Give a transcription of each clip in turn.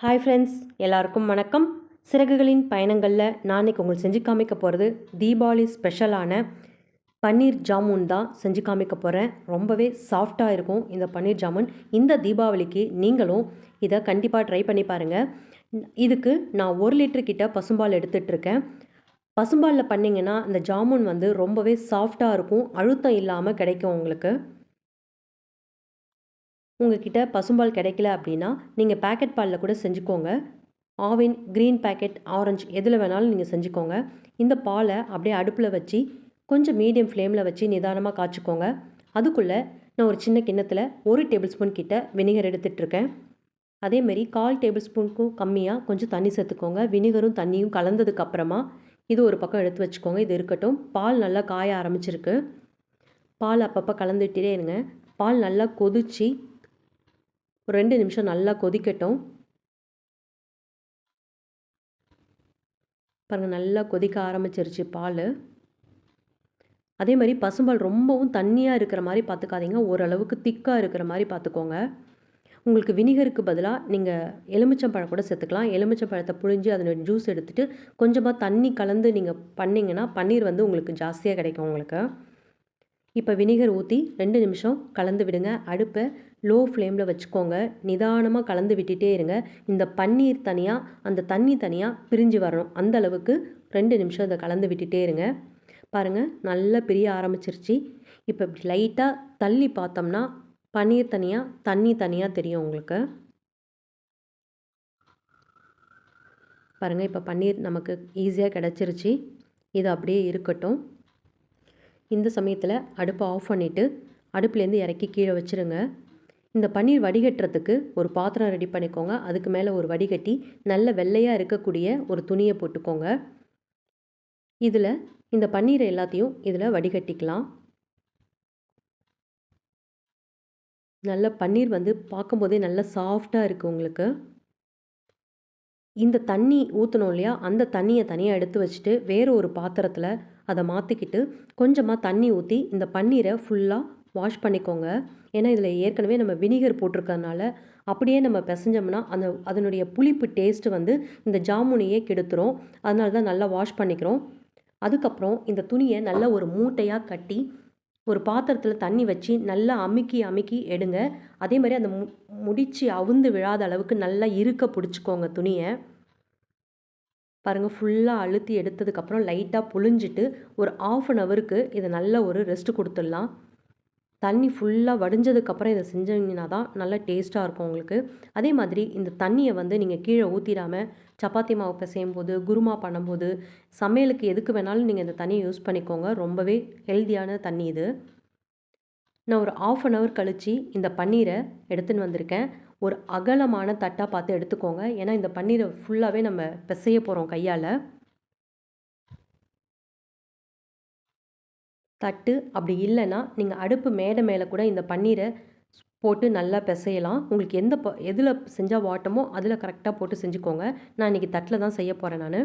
Hi friends எல்லாருக்கும் வணக்கம். சிறகுகளின் பயணங்களில் நான் இன்னைக்கு உங்களுக்கு செஞ்சு காமிக்க போகிறது தீபாவளி ஸ்பெஷலான பன்னீர் ஜாமுன் தான் செஞ்சு காமிக்க போகிறேன் ரொம்பவே சாஃப்டாக இருக்கும் இந்த பன்னீர் ஜாமுன். இந்த தீபாவளிக்கு நீங்களும் இதை கண்டிப்பாக ட்ரை பண்ணி பாருங்கள் இதுக்கு நான் ஒரு லிட்டர் கிட்ட பசும்பால் எடுத்துகிட்ருக்கேன் பசும்பாலில் பண்ணிங்கன்னா இந்த ஜாமுன் வந்து ரொம்பவே சாஃப்டாக இருக்கும். அழுத்தம் இல்லாமல் கிடைக்கும் உங்களுக்கு. உங்ககிட்ட பசும்பால் கிடைக்கல அப்படின்னா நீங்கள் பேக்கெட் பாலில் கூட செஞ்சுக்கோங்க. ஆவின் க்ரீன் பேக்கெட் ஆரஞ்சு எதில் வேணாலும் நீங்கள் செஞ்சுக்கோங்க. இந்த பாலை அப்படியே அடுப்பில் வச்சு கொஞ்சம் மீடியம் ஃப்ளேமில் வச்சு நிதானமாக காய்ச்சிக்கோங்க. அதுக்குள்ளே நான் ஒரு சின்ன கிண்ணத்தில் ஒரு டேபிள் ஸ்பூன் கிட்ட வினிகர் எடுத்துகிட்ருக்கேன் அதேமாரி கால் டேபிள் ஸ்பூனுக்கும் கம்மியாக கொஞ்சம் தண்ணி சேர்த்துக்கோங்க. வினிகரும் தண்ணியும் கலந்ததுக்கப்புறமா இது ஒரு பக்கம் எடுத்து வச்சுக்கோங்க. இது இருக்கட்டும். பால் நல்லா காய ஆரம்பிச்சிருக்கு. பால் அப்பப்போ கலந்துட்டே இருங்க. பால் நல்லா கொதிச்சு ஒரு ரெண்டு நிமிஷம் நல்லா கொதிக்கட்டும். பாருங்கள் நல்லா கொதிக்க ஆரம்பிச்சிருச்சு பால். அதே மாதிரி பசும்பால் ரொம்பவும் தண்ணியாக இருக்கிற மாதிரி பார்த்துக்காதீங்க ஓரளவுக்கு திக்காக இருக்கிற மாதிரி பார்த்துக்கோங்க உங்களுக்கு வினிகருக்கு பதிலாக நீங்கள் எலுமிச்சம்பழம் கூட சேர்த்துக்கலாம். எலுமிச்சம்பழத்தை புழிஞ்சு அதனோட ஜூஸ் எடுத்துகிட்டு கொஞ்சமாக தண்ணி கலந்து நீங்கள் பண்ணிங்கன்னா பன்னீர் வந்து உங்களுக்கு ஜாஸ்தியாக கிடைக்கும் உங்களுக்கு. இப்போ வினிகர் ஊற்றி ரெண்டு நிமிஷம் கலந்து விடுங்க. அடுப்பை லோ ஃப்ளேமில் வச்சுக்கோங்க. நிதானமாக கலந்து விட்டுட்டே இருங்க. இந்த பன்னீர் தனியாக அந்த தண்ணி தனியாக பிரிஞ்சு வரணும். அந்த அளவுக்கு ரெண்டு நிமிஷம் இதை கலந்து விட்டுட்டே இருங்க. பாருங்கள் நல்லா பிரிய ஆரம்பிச்சிருச்சு. இப்போ இப்படி லைட்டாக தள்ளி பார்த்தோம்னா பன்னீர் தனியாக தண்ணி தனியாக தெரியும் உங்களுக்கு. பாருங்கள் இப்போ பன்னீர் நமக்கு ஈஸியாக கிடச்சிருச்சு. இது அப்படியே இருக்கட்டும். இந்த சமயத்தில் அடுப்பை ஆஃப் பண்ணிவிட்டு அடுப்புலேருந்து இறக்கி கீழே வச்சுருங்க. இந்த பன்னீர் வடிகட்டுறதுக்கு ஒரு பாத்திரம் ரெடி பண்ணிக்கோங்க. அதுக்கு மேலே ஒரு வடிகட்டி நல்ல வெள்ளையாக இருக்கக்கூடிய ஒரு துணியை போட்டுக்கோங்க. இதில் இந்த பன்னீரை எல்லாத்தையும் இதில் வடிகட்டிக்கலாம். நல்ல பன்னீர் வந்து பார்க்கும்போதே நல்ல சாஃப்டாக இருக்குது உங்களுக்கு. இந்த தண்ணி ஊற்றணும் இல்லையா? அந்த தண்ணியை தனியாக எடுத்து வச்சுட்டு வேறு ஒரு பாத்திரத்தில் அதை மாற்றிக்கிட்டு கொஞ்சமாக தண்ணி ஊற்றி இந்த பன்னீரை ஃபுல்லாக வாஷ் பண்ணிக்கோங்க. ஏன்னா இதில் ஏற்கனவே நம்ம வினிகர் போட்டிருக்கறனால அப்படியே நம்ம பிசைஞ்சோம்னா அந்த அதனுடைய புளிப்பு டேஸ்ட்டு வந்து இந்த ஜாமுனையே கெடுத்துரும். அதனால தான் நல்லா வாஷ் பண்ணிக்கிறோம். அதுக்கப்புறம் இந்த துணியை நல்லா ஒரு மூட்டையாக கட்டி ஒரு பாத்திரத்தில் தண்ணி வச்சு நல்லா அமுக்கி அமுக்கி எடுங்க. அதே மாதிரி அந்த மு முடிச்சு அவுந்து விழாத அளவுக்கு நல்லா இருக்க பிடிச்சிக்கோங்க துணியை. பாருங்கள் ஃபுல்லாக அழுத்தி எடுத்ததுக்கப்புறம் லைட்டாக புழிஞ்சிட்டு ஒரு ஆஃப் அன் ஹவருக்கு இதை நல்ல ஒரு ரெஸ்ட் கொடுத்துடலாம். தண்ணி ஃபுல்லாக வடிஞ்சதுக்கப்புறம் இதை செஞ்சீங்கன்னா தான் நல்லா டேஸ்ட்டாக இருக்கும் உங்களுக்கு. அதே மாதிரி இந்த தண்ணியை வந்து நீங்கள் கீழே ஊற்றிடாமல் சப்பாத்தி மாவு பிசையும் போது குருமா பண்ணும்போது சமையலுக்கு எதுக்கு வேணாலும் நீங்கள் இந்த தண்ணியை யூஸ் பண்ணிக்கோங்க. ரொம்பவே ஹெல்த்தியான தண்ணி இது. நான் ஒரு ஆஃப் அன் ஹவர் கழித்து இந்த பன்னீரை எடுத்துன்னு வந்திருக்கேன். ஒரு அகலமான தட்டாக பார்த்து எடுத்துக்கோங்க. ஏன்னா இந்த பன்னீரை ஃபுல்லாகவே நம்ம பிசைய போகிறோம் கையால். தட்டு அப்படி இல்லைன்னா நீங்கள் அடுப்பு மேடை மேலே கூட இந்த பன்னீரை போட்டு நல்லா பிசையலாம். உங்களுக்கு எந்த ப எதில் செஞ்சால் வாட்டமோ அதில் கரெக்டாக போட்டு செஞ்சுக்கோங்க. நான் இன்றைக்கி தட்டில் தான் செய்ய போகிறேன் நான்.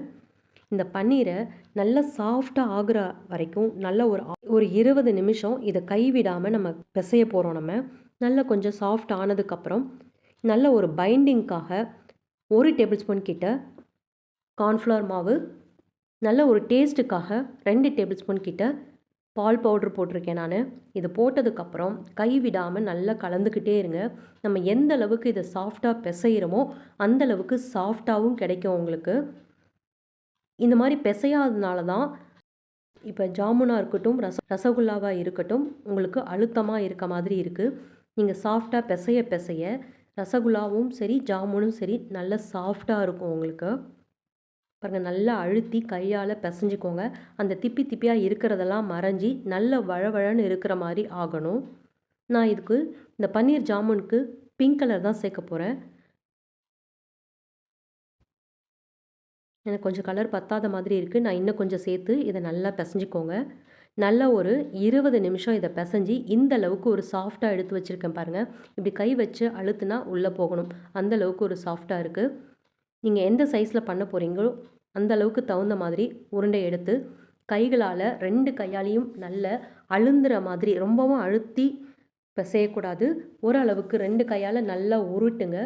இந்த பன்னீரை நல்லா சாஃப்டாக ஆகுற வரைக்கும் நல்ல ஒரு ஒரு இருபது நிமிஷம் இதை கைவிடாமல் நம்ம பிசைய போகிறோம் நம்ம. நல்லா கொஞ்சம் சாஃப்ட் ஆனதுக்கப்புறம் நல்ல ஒரு பைண்டிங்க்காக ஒரு டேபிள் ஸ்பூன் கிட்ட கார்ன்ஃப்ளவர் மாவு நல்ல ஒரு டேஸ்ட்டுக்காக ரெண்டு டேபிள் ஸ்பூன் கிட்ட பால் பவுட்ரு போட்டிருக்கேன் நான். இதை போட்டதுக்கப்புறம் கை விடாமல் நல்லா கலந்துக்கிட்டே இருங்க. நம்ம எந்த அளவுக்கு இதை சாஃப்டாக பிசைகிறோமோ அந்த அளவுக்கு சாஃப்டாகவும் கிடைக்கும் உங்களுக்கு. இந்த மாதிரி பிசையாததுனால தான் இப்போ ஜாமுனாக இருக்கட்டும் ரச ரசகுல்லாவாக இருக்கட்டும் உங்களுக்கு அழுத்தமாக இருக்க மாதிரி இருக்குது நீங்கள் சாஃப்டாக பிசைய பிசைய ரசகுல்லாவும் சரி ஜாமுனும் சரி நல்ல சாஃப்டாக இருக்கும் உங்களுக்கு. பாருங்கள் நல்லா அழுத்தி கையால் பிசைஞ்சிக்கோங்க. அந்த திப்பி திப்பியாக இருக்கிறதெல்லாம் மறைஞ்சி நல்ல வழவழன்னு இருக்கிற மாதிரி ஆகணும். நான் இதுக்கு இந்த பன்னீர் ஜாமுனுக்கு பிங்க் கலர் தான் சேர்க்க போகிறேன் எனக்கு கொஞ்சம் கலர் பத்தாத மாதிரி இருக்குது நான் இன்னும் கொஞ்சம் சேர்த்து இதை நல்லா பிசைஞ்சிக்கோங்க. நல்லா ஒரு இருபது நிமிஷம் இதை பிசைஞ்சு இந்த அளவுக்கு ஒரு சாஃப்டாக எடுத்து வச்சுருக்கேன் பாருங்கள் இப்படி கை வச்சு அழுத்துனா உள்ளே போகணும். அந்த அளவுக்கு ஒரு சாஃப்டாக இருக்குது நீங்கள் எந்த சைஸில் பண்ண போகிறீங்களோ அந்த அளவுக்கு தகுந்த மாதிரி உருண்டை எடுத்து கைகளால் ரெண்டு கையாலையும் நல்ல அழுந்துற மாதிரி ரொம்பவும் அழுத்தி பிசையக்கூடாது. ஓரளவுக்கு ரெண்டு கையால் நல்லா உருட்டுங்க.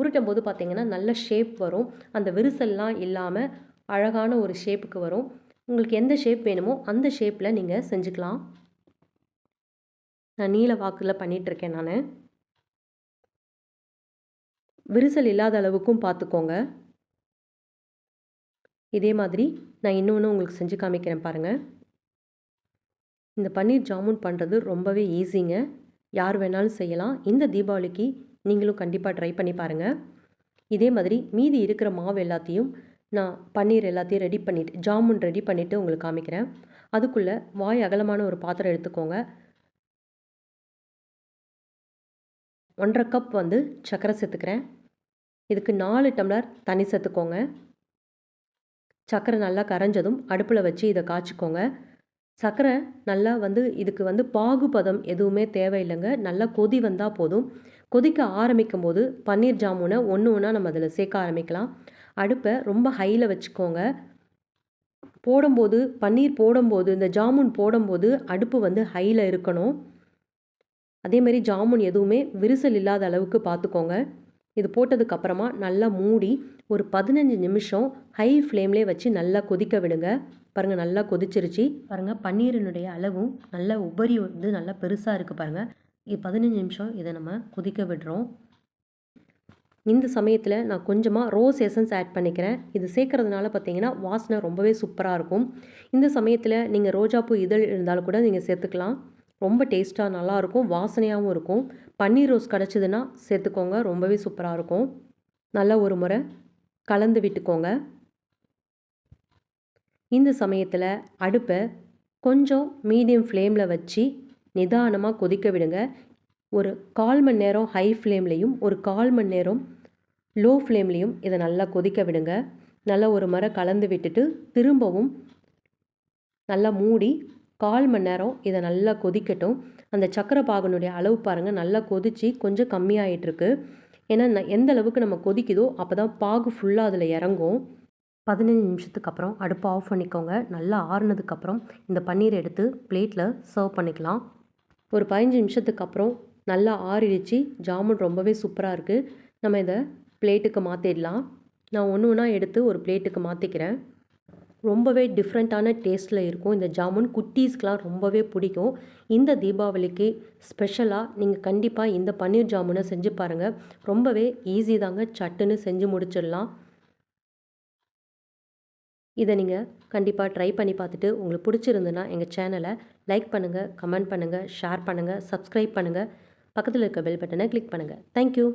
உருட்டும் போது பார்த்திங்கன்னா நல்ல ஷேப் வரும். அந்த விரிசல்லாம் இல்லாமல் அழகான ஒரு ஷேப்புக்கு வரும். உங்களுக்கு எந்த ஷேப் வேணுமோ அந்த ஷேப்பில் நீங்கள் செஞ்சுக்கலாம். நான் நீல வாக்கில் பண்ணிகிட்ருக்கேன் நான். விரிசல் இல்லாத அளவுக்கும் பார்த்துக்கோங்க இதே மாதிரி நான் இன்னொன்று உங்களுக்கு செஞ்சு காமிக்கிறேன் பாருங்கள் இந்த பன்னீர் ஜாமுன் பண்ணுறது ரொம்பவே ஈஸிங்க. யார் வேணாலும் செய்யலாம். இந்த தீபாவளிக்கு நீங்களும் கண்டிப்பாக ட்ரை பண்ணி பாருங்கள் இதே மாதிரி மீதி இருக்கிற மாவு எல்லாத்தையும் நான் பன்னீர் எல்லாத்தையும் ரெடி பண்ணிவிட்டு ஜாமுன் ரெடி பண்ணிவிட்டு உங்களுக்கு காமிக்கிறேன். அதுக்குள்ளே வாய் அகலமான ஒரு பாத்திரம் எடுத்துக்கோங்க. ஒன்றரை கப் வந்து சர்க்கரை சேர்த்துக்கிறேன். இதுக்கு நாலு டம்ளர் தண்ணி சேர்த்துக்கோங்க. சர்க்கரை நல்லா கரைஞ்சதும் அடுப்பில் வச்சு இதை காய்ச்சிக்கோங்க. சர்க்கரை நல்லா வந்து இதுக்கு வந்து பாகுபதம் எதுவுமே தேவையில்லைங்க. நல்லா கொதி வந்தால் போதும். கொதிக்க ஆரம்பிக்கும் போது பன்னீர் ஜாமுனை ஒன்று ஒன்றா நம்ம அதில் சேர்க்க ஆரம்பிக்கலாம். அடுப்பை ரொம்ப ஹையில் வச்சுக்கோங்க. போடும்போது பன்னீர் போடும்போது இந்த ஜாமுன் போடும்போது அடுப்பு வந்து ஹையில் இருக்கணும். அதேமாரி ஜாமுன் எதுவுமே விரிசல் இல்லாத அளவுக்கு பார்த்துக்கோங்க இது போட்டதுக்கப்புறமா நல்லா மூடி ஒரு பதினஞ்சு நிமிஷம் ஹை ஃப்ளேம்லேயே வச்சு நல்லா கொதிக்க விடுங்க. பாருங்கள் நல்லா கொதிச்சிருச்சு. பாருங்கள் பன்னீரினுடைய அளவும் நல்லா உபரி வந்து நல்லா பெருசாக இருக்குது பாருங்கள் இது பதினஞ்சு நிமிஷம் இதை நம்ம கொதிக்க விடுறோம். இந்த சமயத்தில் நான் கொஞ்சமாக ரோஸ் எசன்ஸ் ஆட் பண்ணிக்கிறேன். இது சேர்க்கறதுனால பார்த்தீங்கன்னா வாசனை ரொம்பவே சூப்பராக இருக்கும். இந்த சமயத்தில் நீங்கள் ரோஜாப்பூ இதழ் இருந்தாலும் கூட நீங்கள் சேர்த்துக்கலாம். ரொம்ப டேஸ்ட்டாக நல்லாயிருக்கும் வாசனையாகவும் இருக்கும். பன்னீர் ரோஸ் கிடச்சிதுன்னா சேர்த்துக்கோங்க ரொம்பவே சூப்பராக இருக்கும். நல்லா ஒரு முறை கலந்து விட்டுக்கோங்க. இந்த சமயத்தில் அடுப்பை கொஞ்சம் மீடியம் ஃப்ளேமில் வச்சு நிதானமாக கொதிக்க விடுங்க. ஒரு கால் மணி நேரம் ஹை ஃப்ளேம்லேயும் ஒரு கால் மணி நேரம் லோ ஃப்ளேம்லேயும் இதை நல்லா கொதிக்க விடுங்க. நல்லா ஒரு முறை கலந்து விட்டுட்டு திரும்பவும் நல்லா மூடி கால் மணி நேரம் இதை நல்லா கொதிக்கட்டும். அந்த சக்கரை பாகனுடைய அளவு பாருங்கள் நல்லா கொதித்து கொஞ்சம் கம்மியாயிட்டிருக்கு. ஏன்னா எந்த அளவுக்கு நம்ம கொதிக்குதோ அப்போ தான் பாகு ஃபுல்லாக அதில் இறங்கும். பதினஞ்சு நிமிஷத்துக்கு அப்புறம் அடுப்பை ஆஃப் பண்ணிக்கோங்க. நல்லா ஆறுனதுக்கப்புறம் இந்த பன்னீரை எடுத்து பிளேட்டில் சர்வ் பண்ணிக்கலாம். ஒரு பதினஞ்சு நிமிஷத்துக்கு அப்புறம் நல்லா ஆறிடுச்சு. ஜாமுன் ரொம்பவே சூப்பராக இருக்குது நம்ம இதை பிளேட்டுக்கு மாற்றிடலாம் நான் ஒன்று ஒன்றா எடுத்து ஒரு பிளேட்டுக்கு மாற்றிக்கிறேன் ரொம்பவே டிஃப்ரெண்ட்டான டேஸ்ட்டில் இருக்கும். இந்த ஜாமுன் குட்டீஸ்க்கெலாம் ரொம்பவே பிடிக்கும். இந்த தீபாவளிக்கு ஸ்பெஷலாக நீங்கள் கண்டிப்பாக இந்த பன்னீர் ஜாமுனை செஞ்சு பாருங்கள் ரொம்பவே ஈஸி தாங்க. சட்டுன்னு செஞ்சு முடிச்சிடலாம். இதை நீங்கள் கண்டிப்பாக ட்ரை பண்ணி பார்த்துட்டு உங்களுக்கு பிடிச்சிருந்துன்னா எங்கள் சேனலை லைக் பண்ணுங்கள் கமெண்ட் பண்ணுங்கள் ஷேர் பண்ணுங்கள் சப்ஸ்கிரைப் பண்ணுங்கள் பக்கத்தில் இருக்க பெல் பட்டனை கிளிக் பண்ணுங்கள் தேங்க்யூ